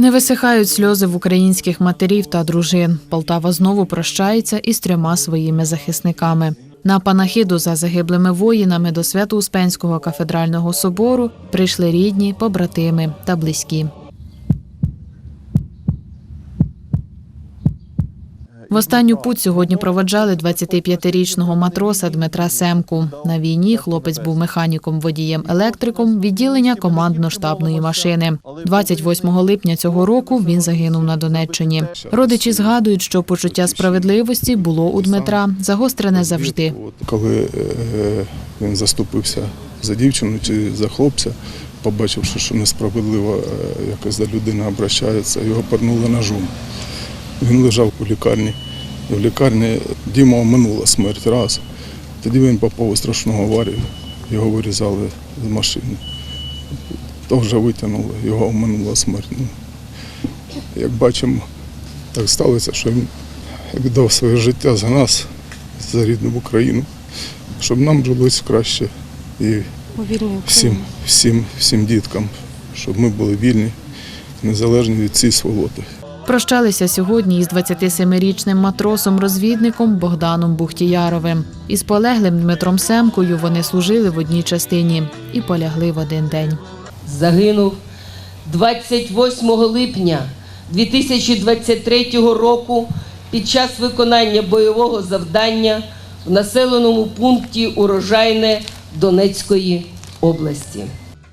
Не висихають сльози в українських матерів та дружин. Полтава знову прощається із трьома своїми захисниками. На панахіду за загиблими воїнами до Свято-Успенського кафедрального собору прийшли рідні, побратими та близькі. В останню путь сьогодні проводжали 25-річного матроса Дмитра Семку. На війні хлопець був механіком, водієм, електриком відділення командно-штабної машини. 28 липня цього року він загинув на Донеччині. Родичі згадують, що почуття справедливості було у Дмитра загострене завжди. Коли е, він заступився за дівчину чи за хлопця, побачивши, що несправедливо е, якось до людини обращаються, його пернули ножом. Він лежав у лікарні. І в лікарні Діма оминула смерть раз. Тоді він попав у страшну аварію, його вирізали з машини. То вже витягнули, його оминула смерть. Ну, Як бачимо, так сталося, що він віддав своє життя за нас, за рідну Україну, щоб нам жилось краще і всім, всім, всім діткам, щоб ми були вільні, незалежні від цієї сволоти. Прощалися сьогодні із 27-річним матросом-розвідником Богданом Бухтіяровим. Із полеглим Дмитром Семкою вони служили в одній частині і полягли в один день. загинув 28 липня 2023 року під час виконання бойового завдання в населеному пункті Урожайне Донецької області.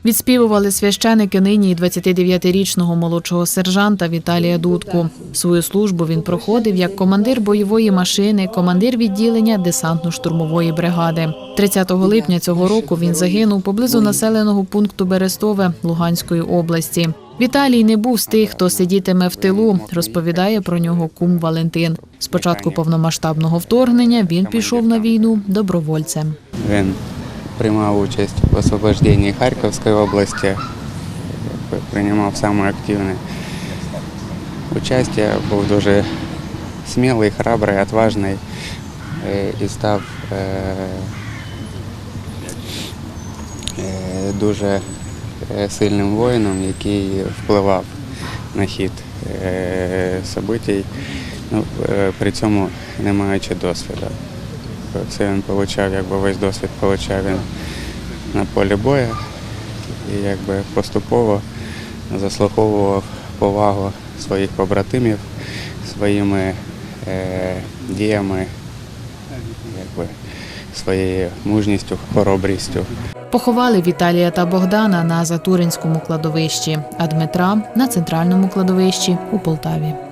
Відспівували священики нині і 29-річного молодшого сержанта Віталія Дудку. Свою службу він проходив як командир бойової машини, командир відділення десантно-штурмової бригади. 30 липня цього року він загинув поблизу населеного пункту Берестове Луганської області. Віталій не був з тих, хто сидітиме в тилу, розповідає про нього кум Валентин. З початку повномасштабного вторгнення він пішов на війну добровольцем. Він приймав участь в освобожденні Харківської області, приймав саме активне участь, був дуже смілий, храбрий, відважний і став дуже сильним воїном, який впливав на хід событий, ну, при цьому не маючи досвіду. Це він отримав, якби весь досвід отримав він на полі бою і якби поступово заслуговував повагу своїх побратимів своїми е, діями, якби, своєю мужністю, хоробрістю. Поховали Віталія та Богдана на Затуринському кладовищі, а Дмитра на центральному кладовищі у Полтаві.